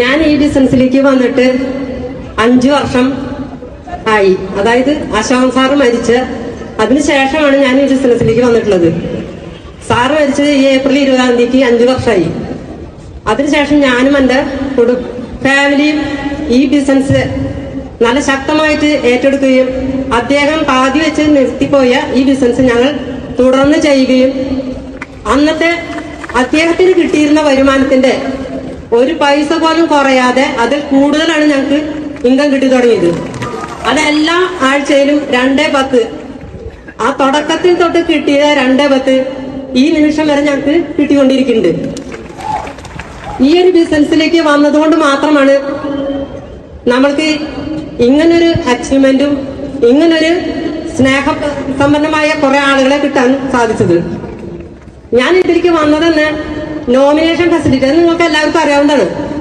ഞാൻ ഈ ബിസിനസ്സിലേക്ക് വന്നിട്ട് അഞ്ചു വർഷം ആയി. അതായത് അശോകൻ സാറ് മരിച്ച് അതിനുശേഷമാണ് ഞാൻ ഈ ബിസിനസ്സിലേക്ക് വന്നിട്ടുള്ളത്. സാറ് മരിച്ചത് ഈ ഏപ്രിൽ ഇരുപതാം തീയതിക്ക് അഞ്ചു വർഷമായി. അതിനുശേഷം ഞാനും എന്റെ കുടു ഫാമിലിയും ഈ ബിസിനസ് നല്ല ശക്തമായിട്ട് ഏറ്റെടുക്കുകയും അദ്ദേഹം പാതി വെച്ച് നിർത്തിപ്പോയ ഈ ബിസിനസ് ഞങ്ങൾ തുടർന്ന് ചെയ്യുകയും അന്നത്തെ അദ്ദേഹത്തിന് കിട്ടിയിരുന്ന വരുമാനത്തിന്റെ ഒരു പൈസ പോലും കുറയാതെ അതിൽ കൂടുതലാണ് ഞങ്ങൾക്ക് ഇൻകം കിട്ടി തുടങ്ങിയത്. അതെല്ലാ ആഴ്ചയിലും രണ്ടേ പത്ത്. ആ തുടക്കത്തിൽ തൊട്ട് കിട്ടിയ രണ്ടേ പത്ത് ഈ നിമിഷം വരെ ഞങ്ങൾക്ക് കിട്ടിക്കൊണ്ടിരിക്കുന്നുണ്ട്. ഈ ഒരു ബിസിനസ്സിലേക്ക് വന്നതുകൊണ്ട് മാത്രമാണ് നമ്മൾക്ക് ഇങ്ങനൊരു അച്ചീവ്മെന്റും ഇങ്ങനൊരു സ്നേഹ സമ്പന്നമായ കുറെ ആളുകളെ കിട്ടാൻ സാധിച്ചത്. ഞാൻ ഇതിലേക്ക് വന്നതെന്ന് നോമിനേഷൻ ഫെസിലിറ്റി അത് നിങ്ങൾക്ക് എല്ലാവർക്കും അറിയാവുന്നതാണ്.